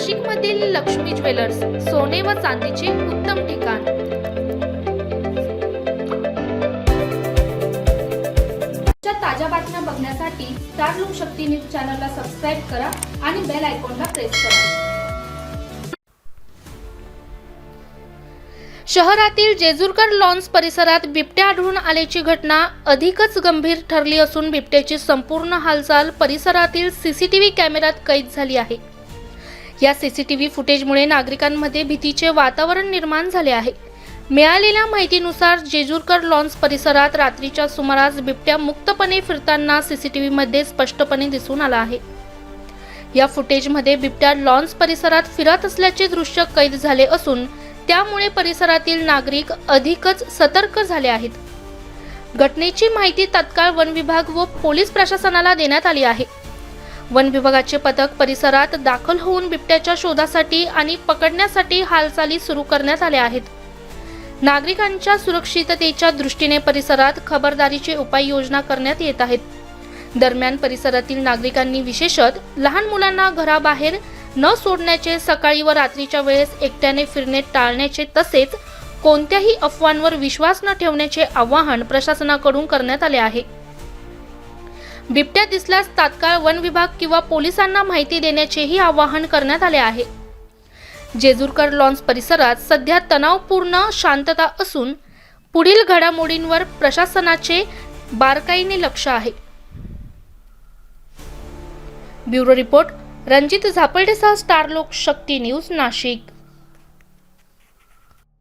नाशिकमधील लक्ष्मी ज्वेलर्स सोने व चांदीचे उत्तम ठिकाण. ताज्या बातम्या बघण्यासाठी स्टार लोक शक्ती न्यूज चॅनलला सबस्क्राईब करा आणि बेल आयकॉनला प्रेस करा. शहरातील जेजुरकर लॉन्स परिसरात बिबट्या आढळून आल्याची घटना अधिकच गंभीर ठरली असून बिबट्याची संपूर्ण हालचाल परिसरातील सीसीटीव्ही कॅमेऱ्यात कैद झाली आहे. या सीसीटीव्ही फुटेजमुळे नागरिकांमध्ये भीतीचे वातावरण निर्माण झाले आहे. मिळालेल्या माहितीनुसार जेजूरकर लॉन्स परिसरात रात्रीच्या सुमारास बिबट्या मुक्तपणे फिरताना सीसीटीव्हीमध्ये स्पष्टपणे दिसून आला आहे. या फुटेजमध्ये बिबट्या लॉन्स परिसरात फिरत असल्याचे दृश्य कैद झाले असून त्यामुळे परिसरातील नागरिक अधिकच सतर्क झाले आहेत. घटनेची माहिती तत्काळ वन विभाग व पोलीस प्रशासनाला देण्यात आली आहे. वन विभागाचे पथक परिसरात दाखल होऊन बिबट्याच्या शोधासाठी आणि पकडण्यासाठी हालचाली सुरू करण्यात आल्या आहेत. नागरिकांच्या सुरक्षिततेच्या दृष्टीने परिसरात खबरदारीचे उपाययोजना करण्यात येत आहेत. दरम्यान परिसरातील नागरिकांनी विशेषत लहान मुलांना घराबाहेर न सोडण्याचे सकाळी व रात्रीच्या वेळेस एकट्याने फिरणे टाळण्याचे तसेच कोणत्याही अफवांवर विश्वास न ठेवण्याचे आवाहन प्रशासनाकडून करण्यात आले आहे. बिबट्या दिसल्यास तात्काळ वन विभाग किंवा पोलिसांना माहिती देण्याचेही आवाहन करण्यात आले आहे. जेजूरकर लॉन्स परिसरात सध्या तणावपूर्ण शांतता असून पुढील घडामोडींवर प्रशासनाचे बारकाईने लक्ष आहे. ब्युरो रिपोर्ट रणजित झापर्डेसह स्टार लोक शक्ती न्यूज नाशिक.